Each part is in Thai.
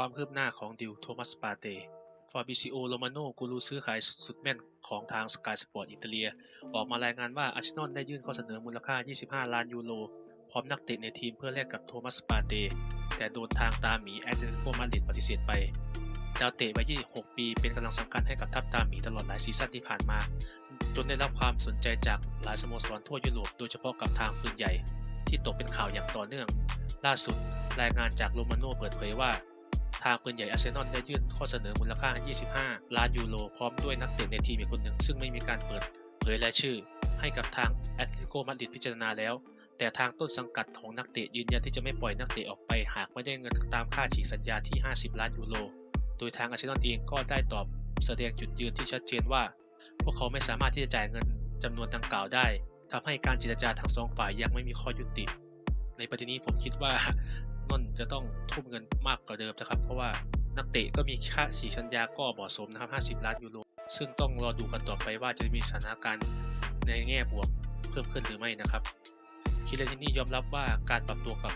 ความคืบหน้าของดิวโทมัสปาเตฟาบิซิโอ โรมาโนกูรูซื้อขายสุดแม่นของทางสกายสปอร์ตอิตาเลีย ออกมารายงานว่าอาร์เซนอลได้ยื่นข้อเสนอมูลค่า 25 ล้านยูโร พร้อมนักเตะในทีมเพื่อแลกกับโทมัสปาเต แต่โดนทางตาหมีแอตเลติโกมาดริดปฏิเสธไป ดาวเตะวัย 26 ปี เป็นกำลังสำคัญให้กับทัพตาหมีตลอดหลายซีซั่นที่ผ่านมา จนได้รับความสนใจจากหลายสโมสรทั่วยุโรป โดยเฉพาะกับทางปืนใหญ่ ที่ตกเป็นข่าวอย่างต่อเนื่อง ล่าสุด รายงานจากโรมาโนเปิดเผยว่า ทางปืนใหญ่อาร์เซนอลได้ยื่นข้อเสนอมูลค่า 25 ล้านยูโรพร้อมด้วยนักเตะในทีมอีกคนหนึ่ง ซึ่งไม่มีการเปิดเผยรายชื่อ ให้กับทางแอตเลติโกมาดริดพิจารณาแล้ว แต่ทางต้นสังกัดของนักเตะยืนยันที่จะไม่ปล่อยนักเตะออกไปหากไม่ได้เงินตามค่าฉีกสัญญาที่ 50 ล้านยูโร โดยทางอาร์เซนอลเองก็ได้ตอบแสดงจุดยืนที่ชัดเจนว่า พวกเขาไม่สามารถที่จะจ่ายเงินจำนวนดังกล่าวได้ทำให้การเจรจาทั้งสองฝ่ายยังไม่มีข้อยุติ ในประเด็นนี้ผมคิดว่า นนจะต้องทุ่มเงินมากกว่าเดิมนะครับ เพราะว่านักเตะก็มีค่าสีสัญญาก็เหมาะสมนะครับ 50 ล้านยูโร ซึ่งต้องรอดูกันต่อไปว่าจะมีสถานการณ์ในแง่บวกเพิ่มขึ้นหรือไม่นะครับ คิเลนนี่ยอมรับว่าการปรับตัวกับ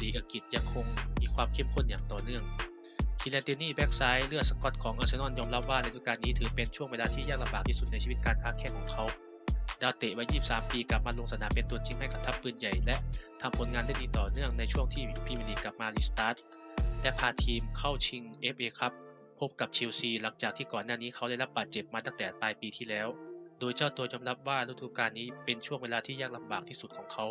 ลีกอังกฤษยังคงมีความเข้มข้นอย่างต่อเนื่องคิเลนตินี่แบ็กซ้ายเลือดสกอตของอาร์เซนอลยอมรับว่าในฤดูกาลนี้ถือเป็นช่วงเวลาที่ยากลำบากที่สุดในชีวิตการค้าแข่งของเขา ดาวเตะวัย 23 ปีกลับมาลงสนามเป็นตัวจริงให้กับทัพปืนใหญ่ และทำผลงานได้ดีต่อเนื่องในช่วงที่พรีเมียร์ลีกกลับมารีสตาร์ทและพาทีมเข้าชิง FA ครับพบกับเชลซีหลังจากที่ก่อนหน้านี้เขาได้รับบาดเจ็บมาตั้งแต่ปลายปีที่แล้ว โดยเจ้าตัวยอมรับว่าฤดูกาลนี้เป็นช่วงเวลาที่ยากลำบากที่สุดของเขา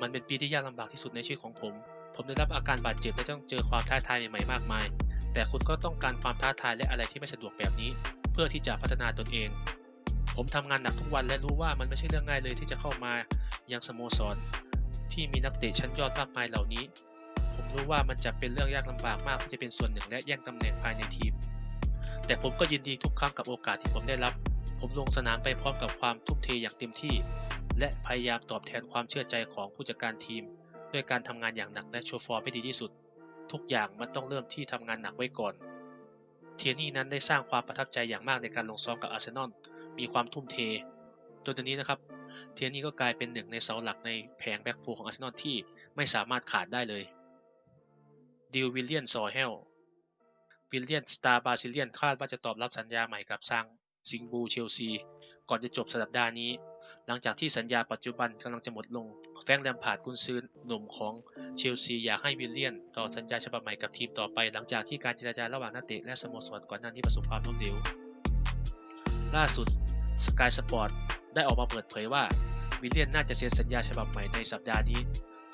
มันเป็นปีที่ยากลำบากที่สุดในชีวิตของผม ผมได้รับอาการบาดเจ็บและต้องเจอความท้าทายใหม่ๆมากมาย แต่คุณก็ต้องการความท้าทายและอะไรที่ไม่สะดวกแบบนี้ เพื่อที่จะพัฒนาตนเอง ผมทำงานหนักทุกวันและรู้ว่ามันไม่ใช่เรื่องง่ายเลยที่จะเข้ามายังสโมสร ที่มีนักเตะชั้นยอดมากมายเหล่านี้ ผมรู้ว่ามันจะเป็นเรื่องยากลำบากมากที่จะเป็นส่วนหนึ่งและแย่งตำแหน่งภายในทีม แต่ผมก็ยินดีทุกครั้งกับโอกาสที่ผมได้รับ ผมลงสนามไปพร้อมกับความทุ่มเทอย่างเต็มที่ และพยายามตอบแทนความเชื่อใจของผู้จัดการทีม ด้วยการทำงานอย่างหนักและโชว์ฟอร์มให้ดีที่สุด ทุกอย่างมันต้องเริ่มที่ทำงานหนักไว้ก่อน เทียนี่นั้นได้สร้างความประทับใจอย่างมากในการลงซ้อมกับอาร์เซนอล มีความทุ่มเท จนตอนนี้นะครับ เทียนี่ก็กลายเป็นหนึ่งในเสาหลักในแผงแบ็กโฟของอาร์เซนอลที่ไม่สามารถขาดได้เลยดิววิลเลียนซอเฮลวิลเลียนสตาร์บาซิเลียนคาดว่าจะตอบรับสัญญาใหม่กับซางซิงบูเชลซี ก่อนจะจบสัปดาห์นี้ หลังจากที่สัญญาปัจจุบันกำลังจะหมดลง แฟรงค์แลมพาร์ดกุนซือหนุ่มของเชลซีอยากให้วิลเลียน ต่อสัญญาฉบับใหม่กับทีมต่อไป หลังจากที่การเจรจาระหว่างนักเตะและสโมสรก่อนหน้านี้ประสบความล้มเหลว ล่าสุดสกายสปอร์ตได้ออกมาเปิดเผยว่าวิลเลียนน่าจะเซ็นสัญญาฉบับใหม่ในสัปดาห์นี้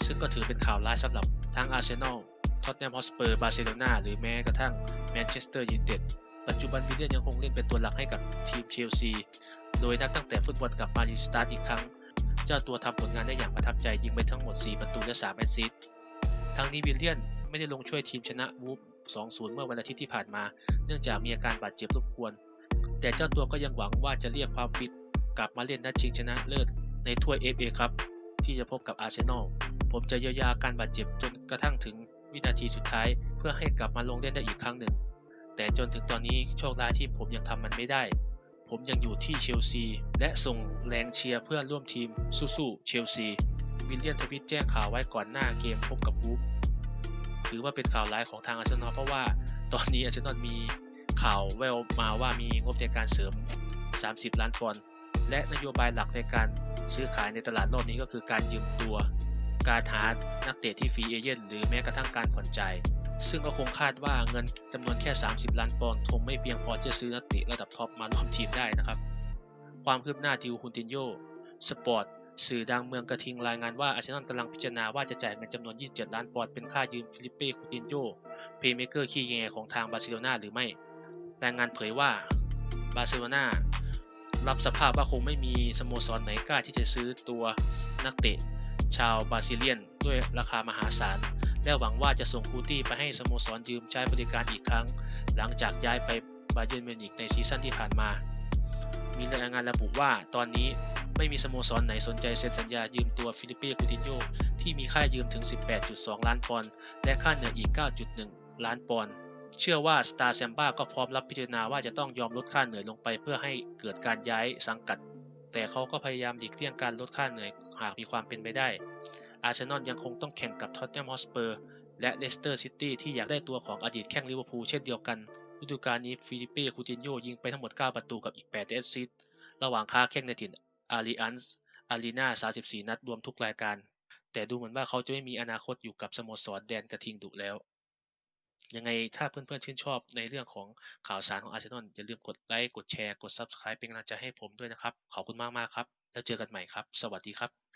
ซึ่งก็ถือเป็นข่าวร้ายสำหรับทั้งอาร์เซนอล ท็อตแนมฮอสเปอร์ บาร์เซโลนาหรือแม้กระทั่งแมนเชสเตอร์ยูไนเต็ด ปัจจุบันวิลเลียนยังคงเล่นเป็นตัวหลักให้กับทีมเชลซี โดยนับตั้งแต่ฟุตบอลกลับมารีสตาร์อีกครั้ง เจ้าตัวทำผลงานได้อย่างประทับใจยิงไปทั้งหมด 4 ประตูและ 3 แอสซิสต์ ทั้งนี้วิลเลียนไม่ได้ลงช่วยทีมชนะวูฟ2-0 เมื่อวันอาทิตย์ที่ผ่านมา เนื่องจากมีอาการบาดเจ็บรบกวน แต่เจ้าตัวก็ยังหวังว่าจะเรียกความฟิตกลับมาเล่นนัดชิงชนะเลิศในถ้วย FA ครับที่จะพบกับอาร์เซนอล ผมจะเยียวยาการบาดเจ็บจนกระทั่งถึงวินาทีสุดท้าย เพื่อให้กลับมาลงเล่นได้อีกครั้งหนึ่ง แต่จนถึงตอนนี้โชคร้ายที่ผมยังทำมันไม่ได้ ผมยังอยู่ที่เชลซี และส่งแรงเชียร์เพื่อนร่วมทีมสู้ๆเชลซีวิลเลียนทวิตแจ้งข่าวไว้ก่อนหน้าเกมพบกับวูฟถือว่าเป็นข่าวร้ายของทางอาร์เซนอลเพราะว่าตอนนี้อาร์เซนอลมี ข่าวแววมาว่ามีงบในการเสริม 30 ล้านปอนด์และนโยบายหลักในการซื้อขายในตลาดรอบนี้ก็คือการยืมตัว การหานักเตะที่ฟรีเอเจนต์หรือแม้กระทั่งการผ่อนจ่ายซึ่งก็คงคาดว่าเงินจำนวนแค่ 30 ล้านปอนด์คงไม่เพียงพอจะซื้อนักเตะระดับท็อปมาร่วมทีมได้นะครับ ความคืบหน้าดิวฮุนตินโยสปอร์ตสื่อดังเมืองกระทิงรายงานว่าอาร์เซนอลกำลังพิจารณาว่าจะจ่ายเงินจำนวน 27 ล้านปอนด์เป็นค่ายืมฟิลิปเป้คูตินโยเพย์เมเกอร์ขี้แงของทางบาร์เซโลนาหรือไม่ รายงานเผยว่าบาร์เซโลนารับสภาพว่าคงไม่มีสโมสรไหนกล้าที่จะซื้อตัวนักเตะ ชาวบราซิเลียน ด้วยราคามหาศาล และหวังว่าจะส่งคูตี้ไปให้สโมสรยืมใช้บริการอีกครั้ง หลังจากย้ายไปบาเยิร์นมิวนิกในซีซั่นที่ผ่านมา มีรายงานระบุว่าตอนนี้ไม่มีสโมสรไหนสนใจเซ็นสัญญายืมตัวฟิลิปเป้คูตินโยที่มีค่ายืมถึง 18.2 ล้านปอนด์และค่าเหนื่อยอีก 9.1 ล้านปอนด์ เชื่อว่า Star s a m b a ก็พร้อมรับพิจารณาว่าจะต้องยอมลดค่าเหนื่อยลงไปเพื่อให้เกิดการย้ายสังกัด แต่เขาก็พยายามหลีกเลี่ยงการลดค่าเหนื่อยหากมีความเป็นไปได้ อาร์เซนอลยังคงต้องแข่งกับท็อตแนมฮอสเปอร์และเลสเตอร์ซิตี้ที่อยากได้ตัวของอดีตแข้งลิเวอร์พูลเช่นเดียวกันฤดูกาลนี้ฟิลิปเป้คูตินโยยิงไปทั้งหมด 9 ประตูกับอีก8แอสซิสต์ระหว่างค้าแข้งในถิ่นอารีอันส์อารีนา34 นัดรวมทุกรายการ แต่ดูเหมือนว่าเขาจะไม่มีอนาคตอยู่กับสโมสรแดนกระทิงดุแล้ว ยังไงถ้าเพื่อนๆชื่นชอบในเรื่องของข่าวสารของอาร์เซนอลอย่าลืมกดไลค์กดแชร์กด Subscribe เป็นกำลังใจให้ผมด้วยนะครับ ขอบคุณมากๆครับ แล้วเจอกันใหม่ครับ สวัสดีครับ